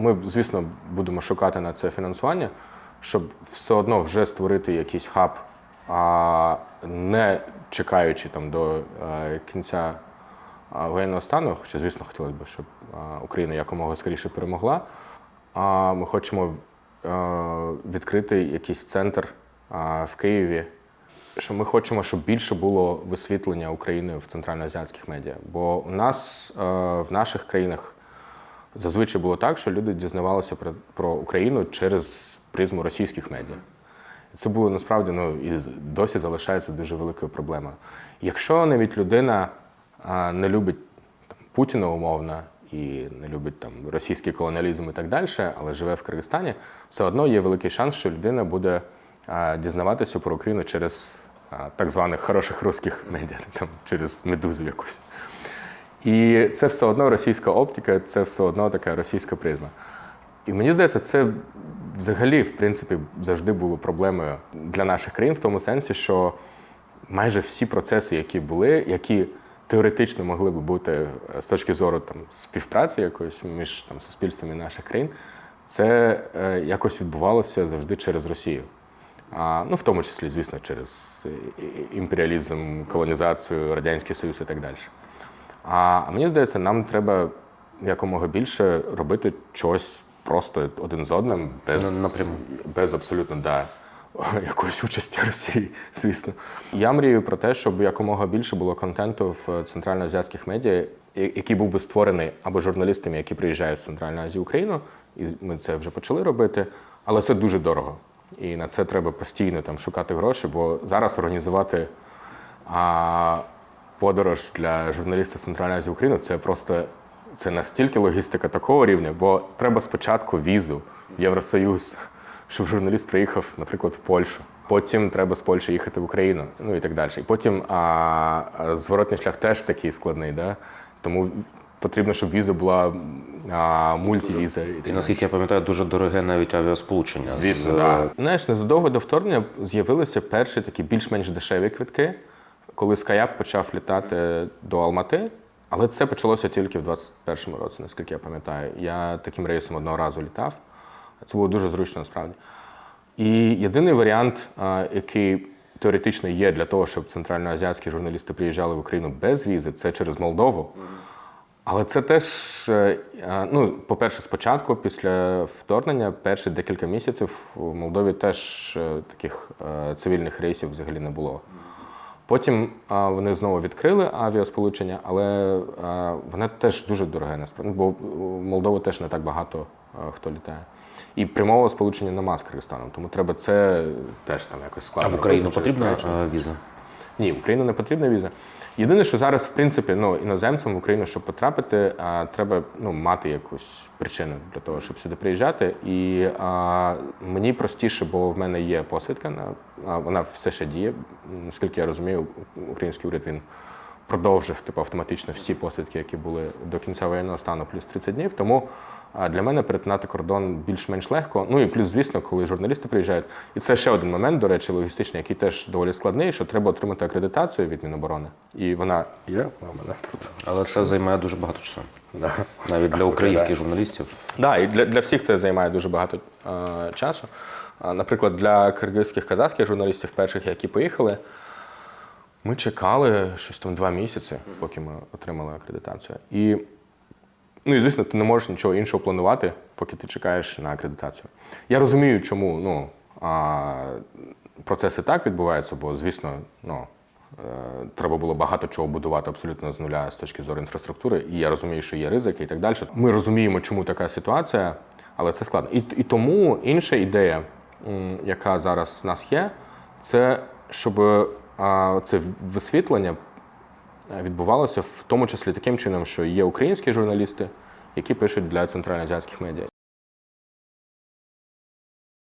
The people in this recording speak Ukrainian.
ми, звісно, будемо шукати на це фінансування, щоб все одно вже створити якийсь хаб, а не чекаючи там до е, кінця воєнного стану, хоча, звісно, хотілося б, щоб а, Україна якомога скоріше перемогла. А ми хочемо е, відкрити якийсь центр в Києві. Що ми хочемо, щоб більше було висвітлення України в центральноазіатських медіа. Бо у нас е, в наших країнах зазвичай було так, що люди дізнавалися про, про Україну через призму російських медіа. Це було насправді ну, і досі залишається дуже великою проблемою. Якщо навіть людина а, не любить там, Путіна умовно і не любить там, російський колоніалізм і так далі, але живе в Киргизстані, все одно є великий шанс, що людина буде а, дізнаватися про Україну через а, так званих хороших русських медіа, там, через медузу якусь. І це все одно російська оптика, це все одно така російська призма. І мені здається, це взагалі, в принципі, завжди було проблемою для наших країн, в тому сенсі, що майже всі процеси, які були, які теоретично могли би бути е, з точки зору там, співпраці якоїсь між там, суспільствами наших країн, це е, якось відбувалося завжди через Росію. А, ну, в тому числі, звісно, через е, імперіалізм, колонізацію, Радянський Союз і так далі. А мені здається, нам треба якомога більше робити чогось просто один з одним, без, На- напряму. без абсолютно да, якоїсь участі Росії, звісно. Я мрію про те, щоб якомога більше було контенту в центральноазіатських медіа, який був би створений або журналістами, які приїжджають в Центральну Азію Україну, і ми це вже почали робити, але це дуже дорого. І на це треба постійно там шукати гроші, бо зараз організувати а, подорож для журналіста Центральної Азії України це просто це настільки логістика такого рівня, бо треба спочатку візу в Євросоюз, щоб журналіст приїхав, наприклад, в Польщу. Потім треба з Польщі їхати в Україну, ну і так далі. І потім а, а, зворотний шлях теж такий складний, да? тому потрібно, щоб віза була а, мультивіза. І І наскільки я пам'ятаю, дуже дороге навіть авіасполучення. Звісно, так. Знаєш, незадовго до вторгнення з'явилися перші такі більш-менш дешеві квитки, коли Skyap почав літати до Алмати. Але це почалося тільки в 21-му році, наскільки я пам'ятаю. Я таким рейсом одного разу літав. Це було дуже зручно насправді. І єдиний варіант, який теоретично є для того, щоб центральноазіатські журналісти приїжджали в Україну без візи, це через Молдову. Але це теж, е, ну, по-перше, спочатку, після вторгнення, перші декілька місяців у Молдові теж е, таких е, цивільних рейсів взагалі не було. Потім а, вони знову відкрили авіасполучення, але а, воно теж дуже дороге, насправді, бо в Молдову теж не так багато а, хто літає. І прямого сполучення нема з Киргизстаном, тому треба це теж там якось А складно. в Україну потрібна е, віза? Ні, в Україну не потрібна віза. Єдине, що зараз, в принципі, ну, іноземцям в Україну, щоб потрапити, а, треба ну, мати якусь причину для того, щоб сюди приїжджати. І а, мені простіше, бо в мене є посвідка, на, а, вона все ще діє. Наскільки я розумію, український уряд він продовжив типу, автоматично всі посвідки, які були до кінця воєнного стану, плюс 30 днів. Тому для мене перетинати кордон більш-менш легко. Ну і плюс, звісно, коли журналісти приїжджають. І це ще один момент, до речі, логістичний, який теж доволі складний, що треба отримати акредитацію від Міноборони. І вона є у мене тут. Але це займає дуже багато часу. Да. Навіть для українських журналістів. Да, і для, для всіх це займає дуже багато е, часу. Наприклад, для киргизьких казахських журналістів, перших, які поїхали, ми чекали щось там два місяці, поки ми отримали акредитацію. І, ну і звісно, ти не можеш нічого іншого планувати, поки ти чекаєш на акредитацію. Я розумію, чому ну, а, процеси так відбуваються, бо, звісно, ну. е, Треба було багато чого будувати абсолютно з нуля з точки зору інфраструктури, і я розумію, що є ризики і так далі. Ми розуміємо, чому така ситуація, але це складно. І, і тому інша ідея, яка зараз в нас є, це щоб це висвітлення відбувалося в тому числі таким чином, що є українські журналісти, які пишуть для центральноазіатських медіа.